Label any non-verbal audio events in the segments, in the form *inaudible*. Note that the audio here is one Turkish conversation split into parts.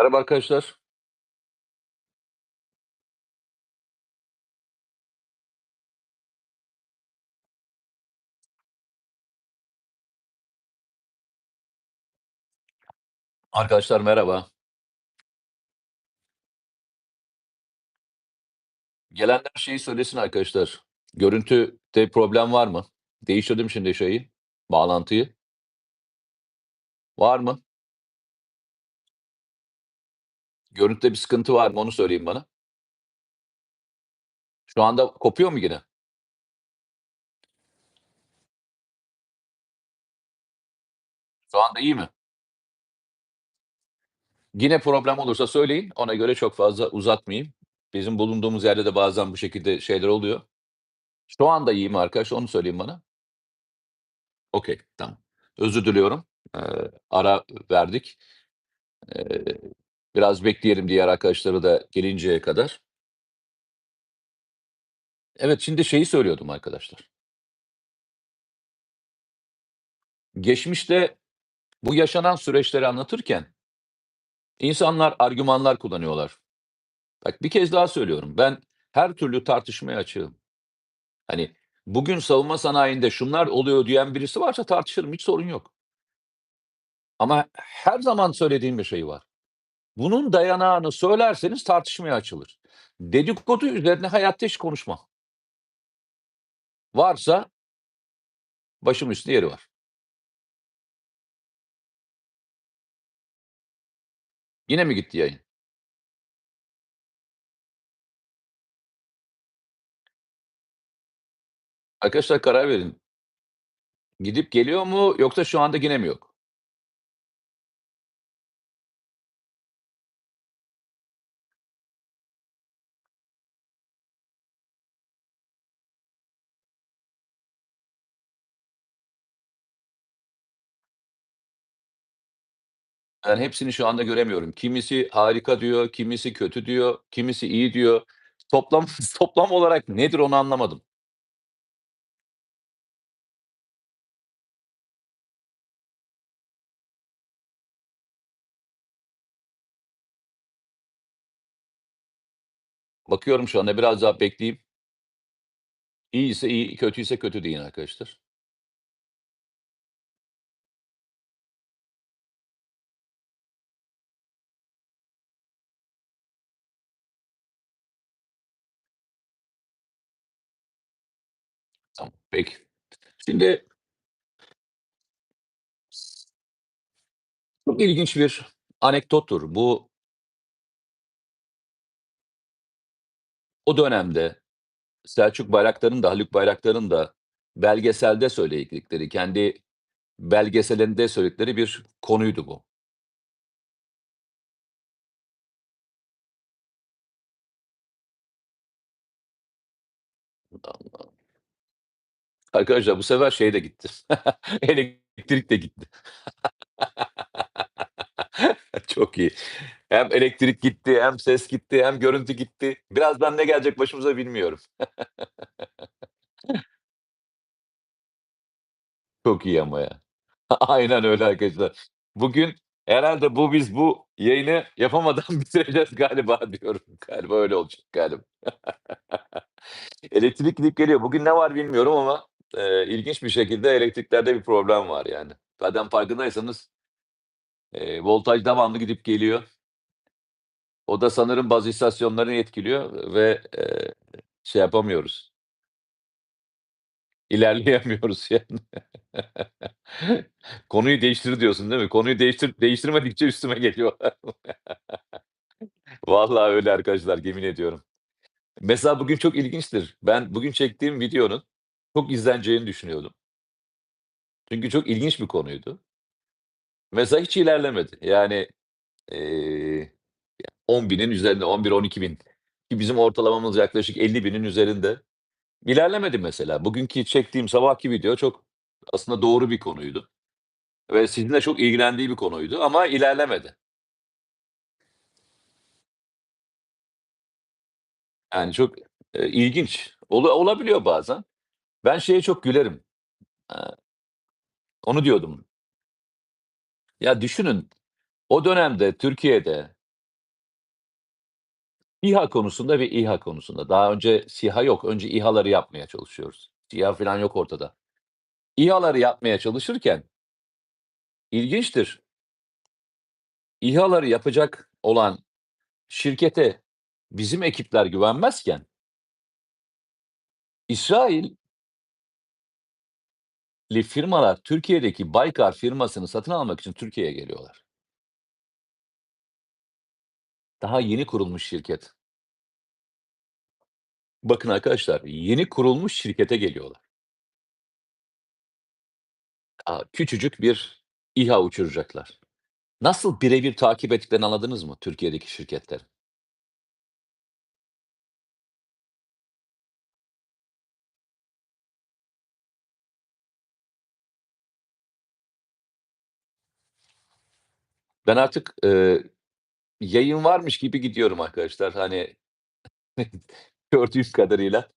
Merhaba arkadaşlar. Arkadaşlar merhaba. Gelenler şeyi söylesin arkadaşlar. Görüntüde problem var mı? Değiştirdim şimdi şeyi, bağlantıyı. Var mı? Görüntüde bir sıkıntı var mı? Onu söyleyin bana. Şu anda kopuyor mu yine? Şu anda iyi mi? Yine problem olursa söyleyin. Ona göre çok fazla uzatmayayım. Bizim bulunduğumuz yerde de bazen bu şekilde şeyler oluyor. Şu anda iyi mi arkadaşlar? Onu söyleyin bana. Okay, tamam. Özür diliyorum. Eee, ara verdik. Eee, biraz bekleyelim diğer arkadaşları da gelinceye kadar. Evet, şimdi şeyi söylüyordum arkadaşlar. Geçmişte bu yaşanan süreçleri anlatırken insanlar argümanlar kullanıyorlar. Bak bir kez daha söylüyorum. Ben her türlü tartışmaya açığım. Hani bugün savunma sanayinde şunlar oluyor diyen birisi varsa tartışırım, hiç sorun yok. Ama her zaman söylediğim bir şey var. Bunun dayanağını söylerseniz tartışmaya açılır. Dedikodu üzerine hayatta hiç konuşmam. Varsa başım üstünde yeri var. Yine mi gitti yayın? Arkadaşlar karar verin. Gidip geliyor mu yoksa şu anda yine mi yok? Ben hepsini şu anda göremiyorum. Kimisi harika diyor, kimisi kötü diyor, kimisi iyi diyor. Toplam *laughs* toplam olarak nedir onu anlamadım. Bakıyorum şu anda biraz daha bekleyeyim. İyiyse iyi, kötüyse kötü deyin arkadaşlar. Tamam, peki. Şimdi çok ilginç bir anekdottur. Bu o dönemde Selçuk Bayraktar'ın da Haluk Bayraktar'ın da belgeselde söyledikleri, kendi belgeselinde söyledikleri bir konuydu bu. Allah. Arkadaşlar bu sefer şey de gitti. *laughs* Elektrik de gitti. *laughs* Çok iyi. Hem elektrik gitti, hem ses gitti, hem görüntü gitti. Birazdan ne gelecek başımıza bilmiyorum. *laughs* Çok iyi ama ya. Aynen öyle arkadaşlar. Bugün herhâlde bu biz bu yayını yapamadan bitireceğiz galiba diyorum. Galiba öyle olacak galiba. Elektrik gidip geliyor. Bugün ne var bilmiyorum ama, eee, ilginç bir şekilde elektriklerde bir problem var yani. Zaten farkındaysanız eee, voltaj devamlı gidip geliyor. O da sanırım bazı istasyonlarını etkiliyor ve, eee, şey yapamıyoruz. İlerleyemiyoruz yani. *laughs* Konuyu değiştir diyorsun değil mi? Konuyu değiştir değiştirmedikçe üstüme geliyorlar. *laughs* Vallahi öyle arkadaşlar, yemin ediyorum. Mesela bugün çok ilginçtir. Ben bugün çektiğim videonun çok izleneceğini düşünüyordum. Çünkü çok ilginç bir konuydu. Mesela hiç ilerlemedi. Yani, eee, 10.000'in üzerinde, 11-12.000 ki bizim ortalamamız yaklaşık 50.000'in üzerinde. İlerlemedi mesela. Bugünkü çektiğim sabahki video çok aslında doğru bir konuydu ve sizin de çok ilgilendiği bir konuydu ama ilerlemedi. Yani çok, eee, ilginç. Ola olabiliyor bazen. Ben şeye çok gülerim. Onu diyordum. Ya düşünün, o dönemde Türkiye'de İHA konusunda ve İHA konusunda. Daha önce SİHA yok. Önce İHA'ları yapmaya çalışıyoruz. SİHA filan yok ortada. İHA'ları yapmaya çalışırken ilginçtir. İHA'ları yapacak olan şirkete bizim ekipler güvenmezken İsrailli firmalar Türkiye'deki Baykar firmasını satın almak için Türkiye'ye geliyorlar. Daha yeni kurulmuş şirket. Bakın arkadaşlar, yeni kurulmuş şirkete geliyorlar. Aaa, küçücük bir İHA uçuracaklar. Nasıl birebir takip ettiklerini anladınız mı Türkiye'deki şirketlerin? Ben artık, eee, yayın varmış gibi gidiyorum arkadaşlar. Hani, *laughs* gördüğüm kadarıyla,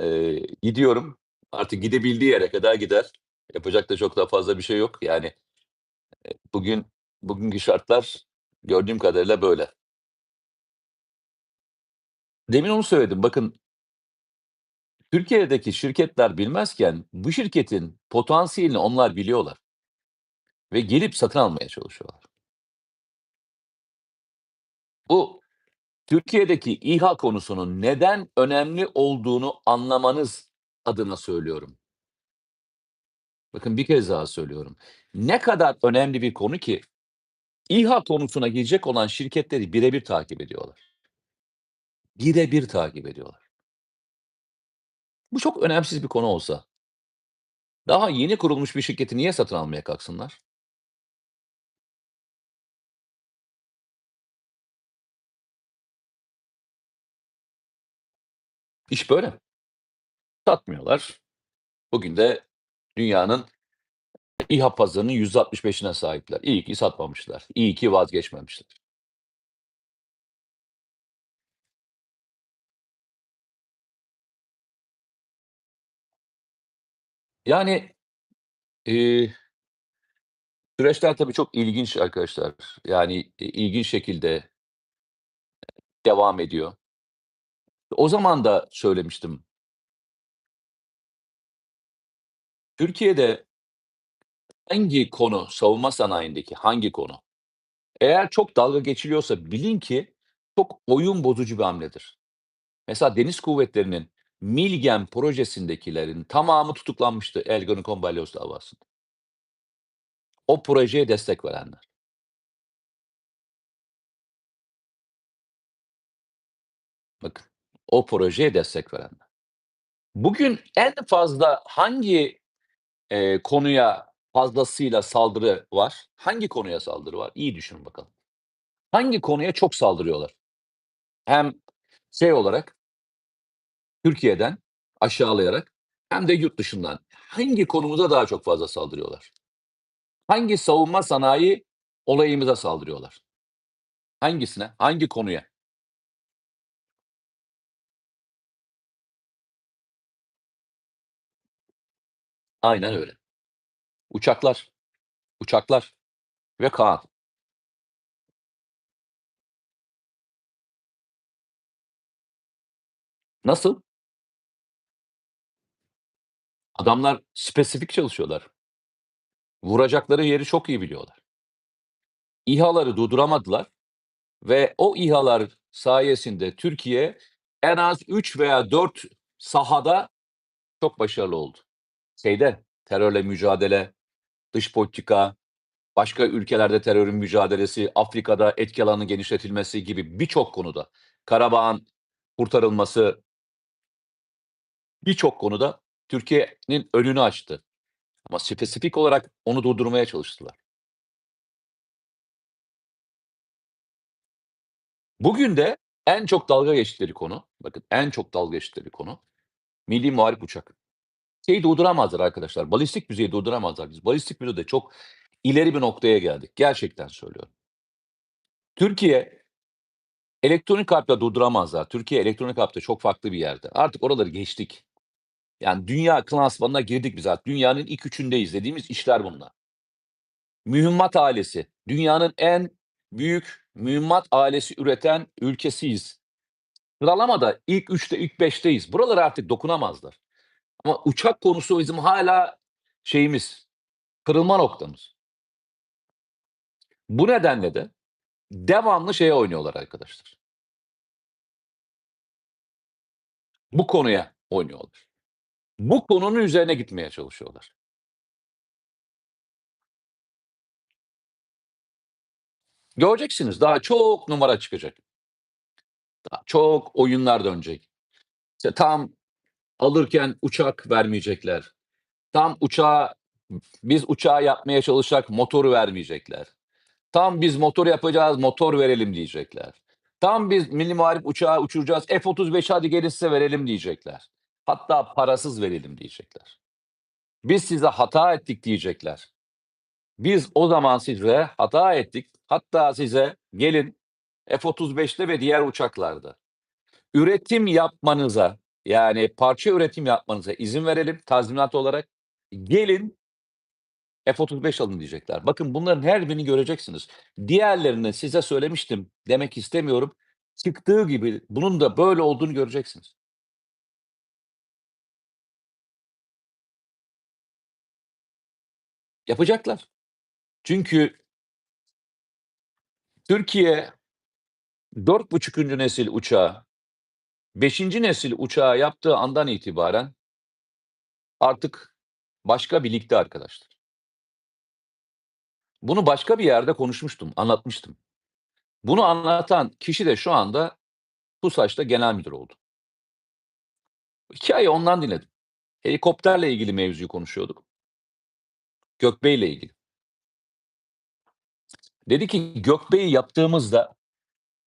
eee, gidiyorum. Artık gidebildiği yere kadar gider. Yapacak da çok da fazla bir şey yok. Yani, eee, bugün bugünkü şartlar gördüğüm kadarıyla böyle. Demin onu söyledim. Bakın Türkiye'deki şirketler bilmezken bu şirketin potansiyelini onlar biliyorlar ve gelip satın almaya çalışıyorlar. Bu Türkiye'deki İHA konusunun neden önemli olduğunu anlamanız adına söylüyorum. Bakın bir kez daha söylüyorum. Ne kadar önemli bir konu ki İHA konusuna girecek olan şirketleri birebir takip ediyorlar. Birebir takip ediyorlar. Bu çok önemsiz bir konu olsa daha yeni kurulmuş bir şirketi niye satın almaya kalksınlar? İş böyle. Satmıyorlar. Bugün de dünyanın İHA pazarının %65'ine sahipler. İyi ki satmamışlar. İyi ki vazgeçmemişler. Yani, eee süreçler tabii çok ilginç arkadaşlar. Yani, i ilginç şekilde devam ediyor. O zaman da söylemiştim. Türkiye'de hangi konu, savunma sanayindeki hangi konu, eğer çok dalga geçiliyorsa bilin ki çok oyun bozucu bir hamledir. Mesela Deniz Kuvvetleri'nin Milgem projesindekilerin tamamı tutuklanmıştı Ergenekon balyoz davasında. O projeye destek verenler. Bakın, o projeye destek verenler. Bugün en fazla hangi, eee, konuya fazlasıyla saldırı var? Hangi konuya saldırı var? İyi düşünün bakalım. Hangi konuya çok saldırıyorlar? Hem şey olarak Türkiye'den aşağılayarak hem de yurt dışından. Hangi konumuza daha çok fazla saldırıyorlar? Hangi savunma sanayi olayımıza saldırıyorlar? Hangisine? Hangi konuya? Aynen öyle. Uçaklar, uçaklar ve Kaan. Nasıl? Adamlar spesifik çalışıyorlar. Vuracakları yeri çok iyi biliyorlar. İHA'ları durduramadılar ve o İHA'lar sayesinde Türkiye en az 3 veya 4 sahada çok başarılı oldu. Şeyde, terörle mücadele, dış politika, başka ülkelerde terörün mücadelesi, Afrika'da etki alanının genişletilmesi gibi birçok konuda, Karabağ'ın kurtarılması birçok konuda Türkiye'nin önünü açtı. Ama spesifik olarak onu durdurmaya çalıştılar. Bugün de en çok dalga geçtikleri konu, bakın en çok dalga geçtikleri konu milli muharip uçak. Şeyi durduramazlar arkadaşlar, balistik füzeyi durduramazlar. Biz balistik füzede çok ileri bir noktaya geldik. Gerçekten söylüyorum. Türkiye elektronik harple durduramazlar. Türkiye elektronik harpte çok farklı bir yerde. Artık oraları geçtik. Yani dünya klasmanına girdik biz artık. Dünyanın ilk üçündeyiz dediğimiz işler bunlar. Mühimmat ailesi, dünyanın en büyük mühimmat ailesi üreten ülkesiyiz. Sıralamada ilk 3'te, ilk 5'teyiz. Buralara artık dokunamazlar. Ama uçak konusu bizim hâlâ şeyimiz, kırılma noktamız. Bu nedenle de devamlı şeye oynuyorlar arkadaşlar. Bu konuya oynuyorlar. Bu konunun üzerine gitmeye çalışıyorlar. Göreceksiniz daha çok numara çıkacak. Daha çok oyunlar dönecek. İşte tam alırken uçak vermeyecekler. Tam uçağı biz uçağı yapmaya çalışacak, motoru vermeyecekler. Tam biz motor yapacağız, motor verelim diyecekler. Tam biz milli muharip uçağı uçuracağız, F-35 hadi gelin verelim diyecekler. Hatta parasız verelim diyecekler. Biz size hata ettik diyecekler. Biz o zaman size hata ettik. Hatta size gelin F-35'te ve diğer uçaklarda üretim yapmanıza, yani parça üretim yapmanıza izin verelim tazminat olarak. Gelin F-35 alın diyecekler. Bakın bunların her birini göreceksiniz. Diğerlerini size söylemiştim demek istemiyorum. Çıktığı gibi bunun da böyle olduğunu göreceksiniz. Yapacaklar. Çünkü Türkiye 4.5'üncü nesil uçağı, 5. nesil uçağı yaptığı andan itibaren artık başka bir ligde arkadaşlar. Bunu başka bir yerde konuşmuştum, anlatmıştım. Bunu anlatan kişi de şu anda TUSAŞ'ta genel müdür oldu. Hikâyeyi ondan dinledim. Helikopterle ilgili mevzuyu konuşuyorduk. Gökbey'le ilgili. Dedi ki Gökbey'i yaptığımızda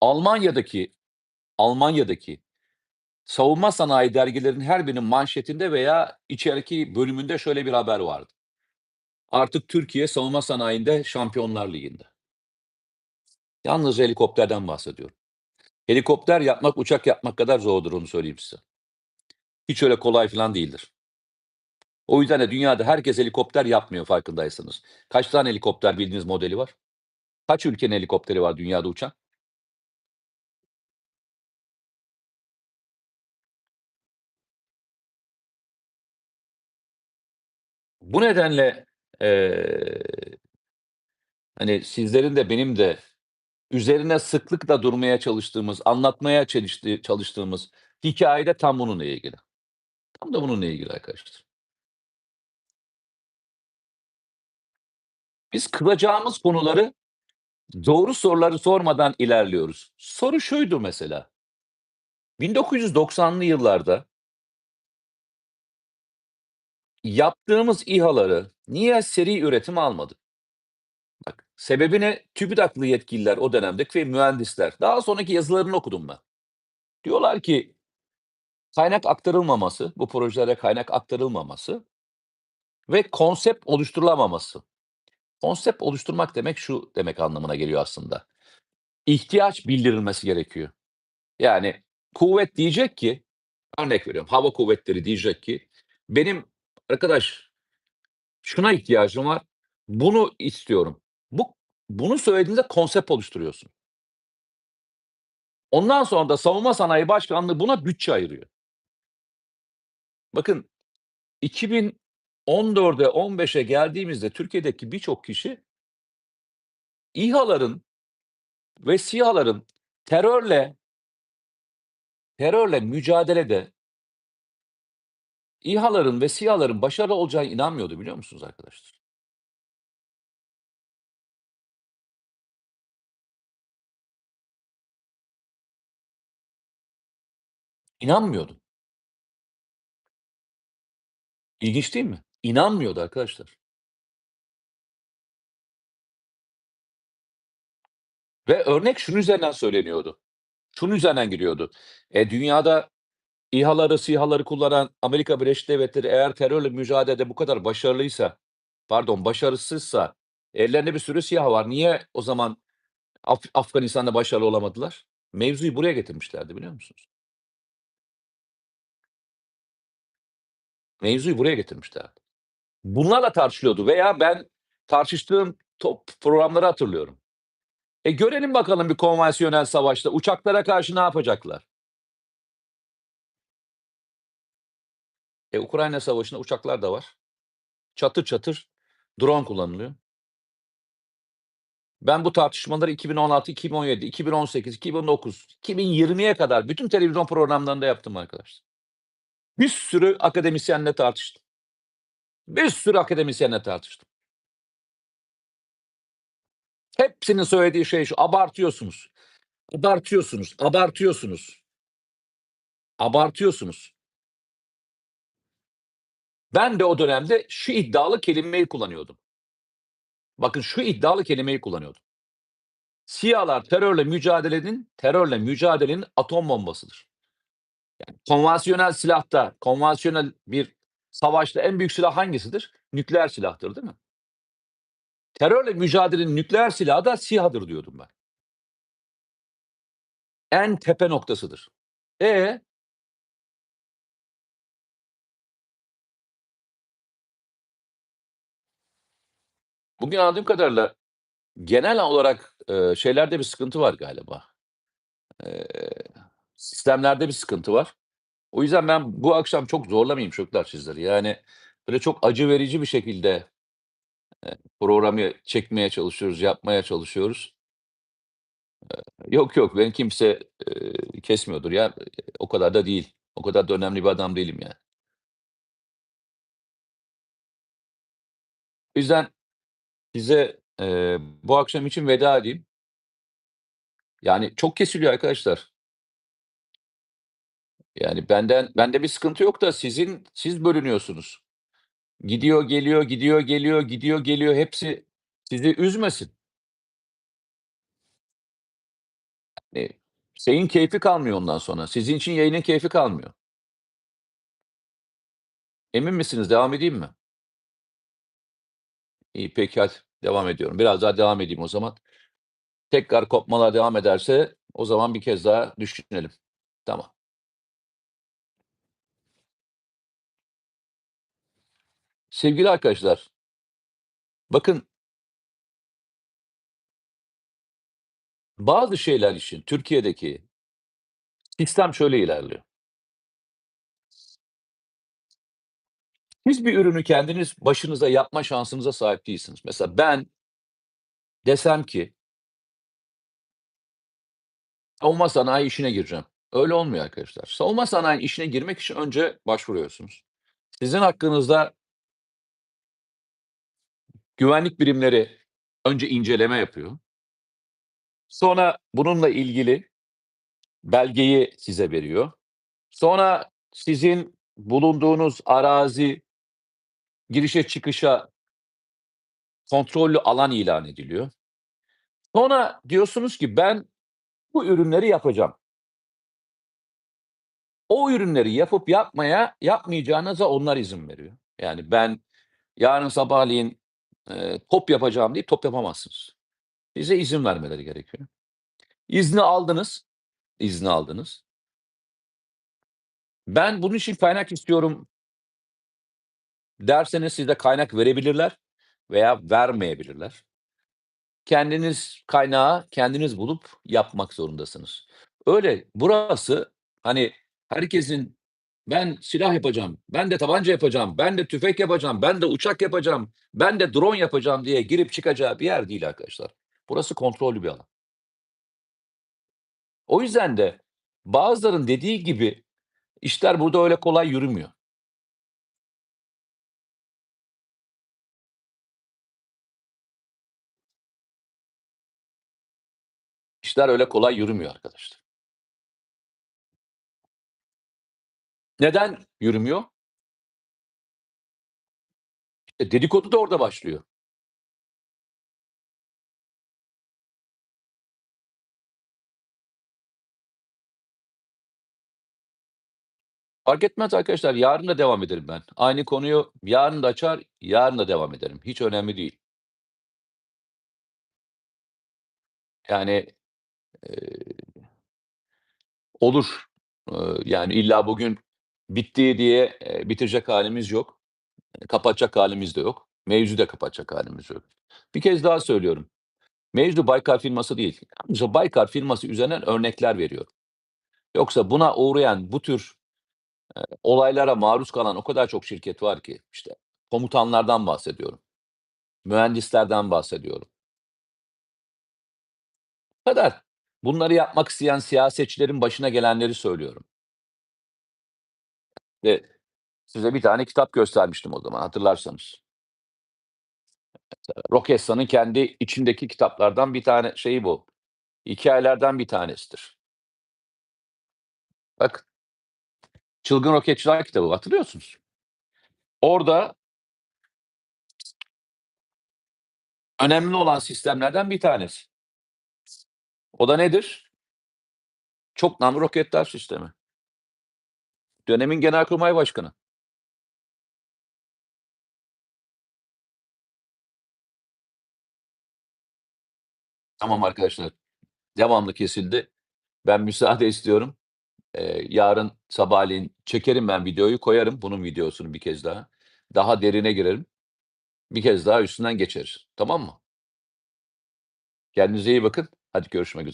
Almanya'daki Almanya'daki savunma sanayi dergilerinin her birinin manşetinde veya içeriki bölümünde şöyle bir haber vardı. Artık Türkiye savunma sanayinde Şampiyonlar Ligi'nde. Yalnız helikopterden bahsediyorum. Helikopter yapmak, uçak yapmak kadar zordur onu söyleyeyim size. Hiç öyle kolay falan değildir. O yüzden de dünyada herkes helikopter yapmıyor farkındaysanız. Kaç tane helikopter bildiğiniz modeli var? Kaç ülkenin helikopteri var dünyada uçan? Bu nedenle, eee, hani, sizlerin de benim de üzerine sıklıkla durmaya çalıştığımız, anlatmaya çalıştı çalıştığımız hikâye de tam bununla ilgili. Tam da bununla ilgili arkadaşlar. Biz kıracağımız konuları doğru soruları sormadan ilerliyoruz. Soru şuydu mesela: 1990'lı yıllarda yaptığımız İHA'ları niye seri üretime almadık? Bak, sebebi ne? TÜBİTAK'lı yetkililer o dönemdeki ve mühendisler. Daha sonraki yazılarını okudum ben. Diyorlar ki kaynak aktarılmaması, bu projelere kaynak aktarılmaması ve konsept oluşturulamaması. Konsept oluşturmak demek şu demek anlamına geliyor aslında. İhtiyaç bildirilmesi gerekiyor. Yani kuvvet diyecek ki, örnek veriyorum, hava kuvvetleri diyecek ki, benim arkadaş şuna ihtiyacım var, bunu istiyorum. Bu bunu söylediğinde konsept oluşturuyorsun. Ondan sonra da Savunma Sanayi Başkanlığı buna bütçe ayırıyor. Bakın 2014'e 15'e geldiğimizde Türkiye'deki birçok kişi İHA'ların ve SİHA'ların terörle terörle mücadelede İHA'ların ve SİHA'ların başarılı olacağına inanmıyordu biliyor musunuz arkadaşlar? İnanmıyordu. İlginç değil mi? İnanmıyordu arkadaşlar. Ve örnek şunun üzerinden söyleniyordu. Şunun üzerinden giriyordu. E, dünyada İHA'ları, SİHA'ları kullanan Amerika Birleşik Devletleri eğer terörle mücadelede bu kadar başarılıysa, pardon başarısızsa, ellerinde bir sürü SİHA var. Niye o zaman Af Afganistan'da başarılı olamadılar? Mevzuyu buraya getirmişlerdi biliyor musunuz? Mevzuyu buraya getirmişlerdi. Bunlarla tartışılıyordu veya ben tartıştığım top programları hatırlıyorum. E, görelim bakalım bir konvansiyonel savaşta uçaklara karşı ne yapacaklar? E, Ukrayna Savaşı'nda uçaklar da var. Çatır çatır drone kullanılıyor. Ben bu tartışmaları 2016, 2017, 2018, 2019, 2020'ye kadar bütün televizyon programlarında yaptım arkadaşlar. Bir sürü akademisyenle tartıştım. Bir sürü akademisyenle tartıştım. Hepsinin söylediği şey şu, abartıyorsunuz. Abartıyorsunuz, abartıyorsunuz. Abartıyorsunuz. Ben de o dönemde şu iddialı kelimeyi kullanıyordum. Bakın şu iddialı kelimeyi kullanıyordum. SİHA'lar terörle mücadelenin terörle mücadelenin atom bombasıdır. Yani konvansiyonel silahta, konvansiyonel bir savaşta en büyük silah hangisidir? Nükleer silahtır, değil mi? Terörle mücadelenin nükleer silahı da SİHA'dır diyordum ben. En tepe noktasıdır. E Bugün anladığım kadarıyla genel olarak, eee, şeylerde bir sıkıntı var galiba. Eee, sistemlerde bir sıkıntı var. O yüzden ben bu akşam çok zorlamayayım çocuklar sizleri. Yani böyle çok acı verici bir şekilde, eee, programı çekmeye çalışıyoruz, yapmaya çalışıyoruz. Eee, yok, yok, beni kimse, eee, kesmiyordur ya. O kadar da değil. O kadar da önemli bir adam değilim yani. O yüzden size, eee, bu akşam için veda edeyim. Yani çok kesiliyor arkadaşlar. Yani benden bende bir sıkıntı yok da sizin siz bölünüyorsunuz. Gidiyor, geliyor, gidiyor, geliyor, gidiyor, geliyor. Hepsi sizi üzmesin. Eee, şeyin keyfi kalmıyor ondan sonra. Sizin için yayının keyfi kalmıyor. Emin misiniz? Devam edeyim mi? İyi, peki hadi devam ediyorum. Biraz daha devam edeyim o zaman. Tekrar kopmalar devam ederse o zaman bir kez daha düşünelim. Tamam. Sevgili arkadaşlar, bakın bazı şeyler için Türkiye'deki sistem şöyle ilerliyor. Siz bir ürünü kendiniz başınıza yapma şansınıza sahip değilsiniz. Mesela ben desem ki savunma sanayi işine gireceğim. Öyle olmuyor arkadaşlar. Savunma sanayi işine girmek için önce başvuruyorsunuz. Sizin hakkınızda güvenlik birimleri önce inceleme yapıyor. Sonra bununla ilgili belgeyi size veriyor. Sonra sizin bulunduğunuz arazi girişe çıkışa kontrollü alan ilan ediliyor. Sonra diyorsunuz ki ben bu ürünleri yapacağım. O ürünleri yapıp yapmaya yapmayacağınıza onlar izin veriyor. Yani ben yarın sabahleyin, eee, top yapacağım deyip top yapamazsınız. Size izin vermeleri gerekiyor. İzni aldınız, izni aldınız. Ben bunun için kaynak istiyorum derseniz size kaynak verebilirler veya vermeyebilirler. Kendiniz kaynağı kendiniz bulup yapmak zorundasınız. Öyle, burası, hani, herkesin ben silah yapacağım, ben de tabanca yapacağım, ben de tüfek yapacağım, ben de uçak yapacağım, ben de drone yapacağım diye girip çıkacağı bir yer değil arkadaşlar. Burası kontrollü bir alan. O yüzden de bazılarının dediği gibi işler burada öyle kolay yürümüyor. İşler öyle kolay yürümüyor arkadaşlar. Neden yürümüyor? E, dedikodu da orada başlıyor. Fark etmez arkadaşlar, yarın da devam ederim ben. Aynı konuyu yarın da açar, yarın da devam ederim. Hiç önemli değil. Yani, olur. Yani illa bugün bitti diye, eee, bitirecek hâlimiz yok. Kapatacak hâlimiz de yok. Mevzuyu da kapatacak hâlimiz yok. Bir kez daha söylüyorum. Mevzu Baykar firması değil. Yalnızca Baykar firması üzerinden örnekler veriyorum. Yoksa buna uğrayan bu tür, olaylara maruz kalan o kadar çok şirket var ki, işte, komutanlardan bahsediyorum. Mühendislerden bahsediyorum. Bu kadar. Bunları yapmak isteyen siyasetçilerin başına gelenleri söylüyorum. Ve size bir tane kitap göstermiştim o zaman hatırlarsanız. Mesela Roketsan'ın kendi içindeki kitaplardan bir tane şeyi bu. Hikâyelerden bir tanesidir. Bakın. Çılgın Roketçiler kitabı hatırlıyorsunuz. Orada önemli olan sistemlerden bir tanesi. O da nedir? Çok namlı roketler sistemi. Dönemin Genelkurmay Başkanı. Tamam arkadaşlar, devamlı kesildi. Ben müsaade istiyorum. Eee, yarın sabahleyin çekerim ben videoyu, koyarım bunun videosunu bir kez daha. Daha derine girerim. Bir kez daha üstünden geçeriz. Tamam mı? Kendinize iyi bakın. Hadi görüşmek üzere.